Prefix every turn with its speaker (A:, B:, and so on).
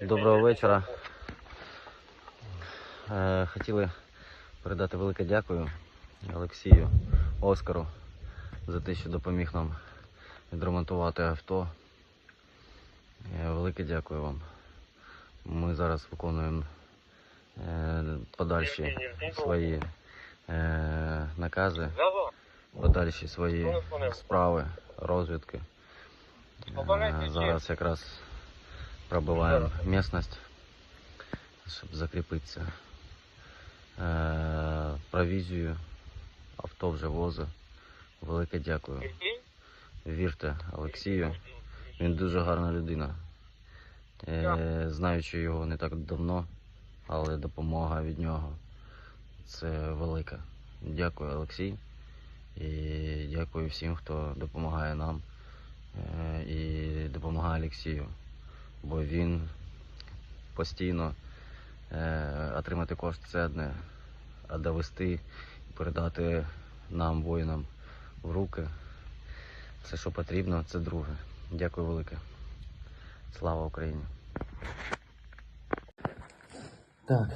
A: Доброго вечора. Е, Хотіли передати велике дякую Олексію Оскару за те, що допоміг нам відремонтувати авто. Е, Велике дякую вам. Ми зараз виконуємо е, подальші свої накази, подальші свої справи, розвідки. Зараз якраз пробиваємо місцевість, щоб закріпитися. Е, Провізію, авто вже возить. Велике дякую. Вірте Олексію. Він дуже гарна людина. Е, Знаючи його не так давно, але допомога від нього це велика. Дякую, Олексій. І дякую всім, хто допомагає нам е, і допомагає Олексію. Бо він постійно е, отримати кошти це одне, а довести і передати нам, воїнам, в руки все, що потрібно, це друге. Дякую велике. Слава Україні! Так,